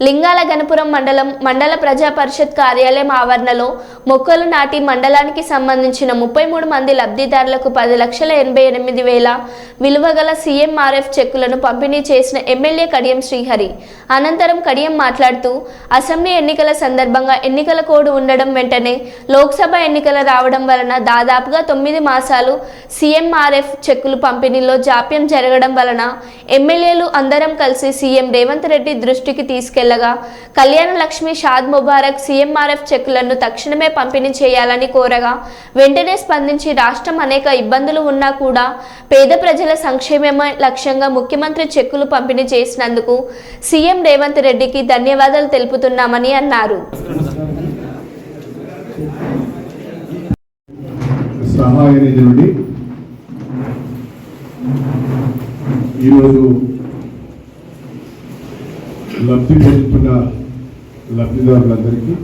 లింగాల గణపురం మండలం మండల ప్రజా పరిషత్ కార్యాలయం ఆవరణలో మొక్కలు నాటి మండలానికి సంబంధించిన ముప్పై మూడు మంది లబ్ధిదారులకు పది లక్షల ఎనభై ఎనిమిది వేల విలువగల సీఎంఆర్ఎఫ్ చెక్కులను పంపిణీ చేసిన ఎమ్మెల్యే కడియం శ్రీహరి. అనంతరం కడియం మాట్లాడుతూ అసెంబ్లీ ఎన్నికల సందర్భంగా ఎన్నికల కోడ్ ఉండడం వెంటనే లోక్సభ ఎన్నికల రావడం వలన దాదాపుగా తొమ్మిది మాసాలు సీఎంఆర్ఎఫ్ చెక్కులు పంపిణీలో జాప్యం జరగడం వలన ఎమ్మెల్యేలు అందరం కలిసి సీఎం రేవంత్ రెడ్డి దృష్టికి తీసుకెళ్ళగా కళ్యాణ లక్ష్మి షాద్ ముబారక్ సీఎంఆర్ఎఫ్ చెక్కులను తక్షణమే పంపిణీ చేయాలని కోరగా వెంటనే స్పందించి రాష్ట్రం అనేక ఇబ్బందులు ఉన్నా కూడా పేద ప్రజల సంక్షేమమే లక్ష్యంగా ముఖ్యమంత్రి చెక్కులు పంపిణీ చేసినందుకు సీఎం రేవంత్ రెడ్డికి ధన్యవాదాలు తెలుపుతున్నామని అన్నారు. సహాయ నిధి నుండి ఈరోజు లబ్ధి పొందుతున్న లబ్ధిదారులందరికీ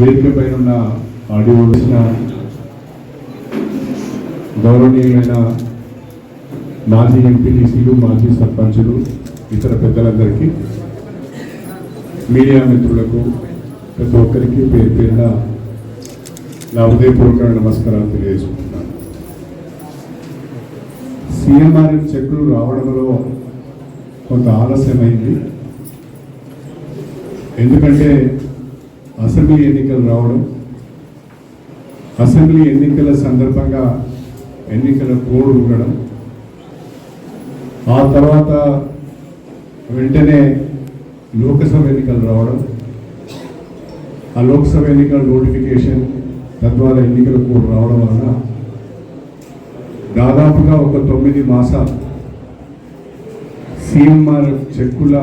వేదిక పైన ఉన్న ఆడియో వచ్చిన మాజీ ఎంపీటీసీలు మాజీ సర్పంచులు ఇతర పెద్దలందరికీ మీడియా మిత్రులకు ప్రతి ఒక్కరికి పేరు పేరున నా హృదయపూర్వక నమస్కారాలు తెలియజేసుకుంటున్నాను. సీఎంఆర్ఎఫ్ చెక్కులు రావడంలో కొంత ఆలస్యమైంది. ఎందుకంటే అసెంబ్లీ ఎన్నికలు రావడం అసెంబ్లీ ఎన్నికల సందర్భంగా ఎన్నికల కోడ్ ఉండడం ఆ తర్వాత వెంటనే లోక్సభ ఎన్నికలు రావడం ఆ లోక్సభ ఎన్నికల నోటిఫికేషన్ తద్వారా ఎన్నికల కోడ్ రావడం వలన దాదాపుగా ఒక తొమ్మిది మాసాలు సిఎంఆర్ఎఫ్ చెక్కుల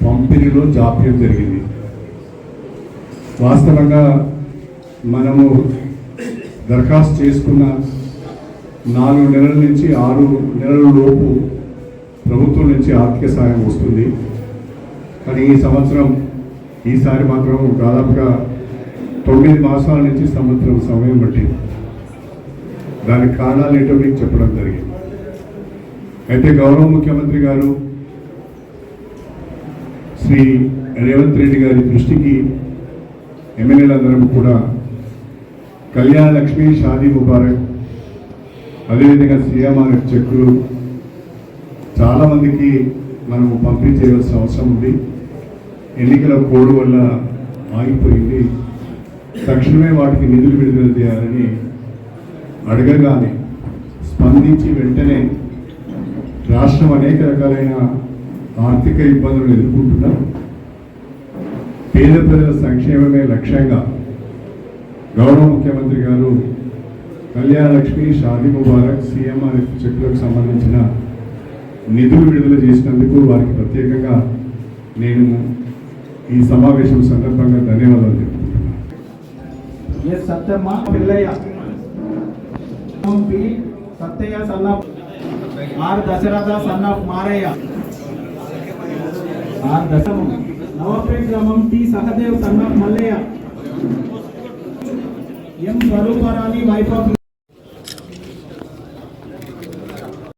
పంపిణీలో జాప్యం జరిగింది. వాస్తవంగా మనము దరఖాస్తు చేసుకున్న నాలుగు నెలల నుంచి ఆరు నెలల లోపు ప్రభుత్వం నుంచి ఆర్థిక సాయం వస్తుంది. కానీ ఈ సంవత్సరం ఈసారి మాత్రం దాదాపుగా తొమ్మిది మాసాల నుంచి సంవత్సరం సమయం పట్టింది. దానికి కారణాలు ఏంటో మీకు చెప్పడం జరిగింది. అయితే గౌరవ ముఖ్యమంత్రి గారు శ్రీ రేవంత్ రెడ్డి గారి దృష్టికి ఎమ్మెల్యేలందరం కూడా కళ్యాణ లక్ష్మి షాదీ ముబారక్ అదేవిధంగా సీఎంఆర్ఎఫ్ చెక్కులు చాలామందికి మనము పంపిణీ చేయవలసిన అవసరం ఉంది. ఎన్నికల కోడ్ వల్ల ఆగిపోయింది. తక్షణమే వాటికి నిధులు విడుదల చేయాలని అడగగానే స్పందించి వెంటనే రాష్ట్రం అనేక రకాలైన ఆర్థిక ఇబ్బందులు ఎదుర్కొంటున్నా. పేద ప్రజల సంక్షేమమే లక్ష్యంగా గౌరవ ముఖ్యమంత్రి గారు కళ్యాణ లక్ష్మి షాదీ ముబారక్ సీఎంఆర్ఎఫ్ చెక్కులకు సంబంధించిన నిధులు విడుదల చేసినందుకు వారికి ప్రత్యేకంగా నేను ఈ సమావేశం సందర్భంగా ధన్యవాదాలు చెప్తున్నాను ఎస్ సత్యమ్మ పిల్లయ్య? సత్తయ్య దశరథ సన్న మారయ్య. ఆర్ దశమం నవపేట్ గ్రామం టి సహదేవ్ సన్న మల్లయ్య. ఎం స్వరూపరాణి వైఫ్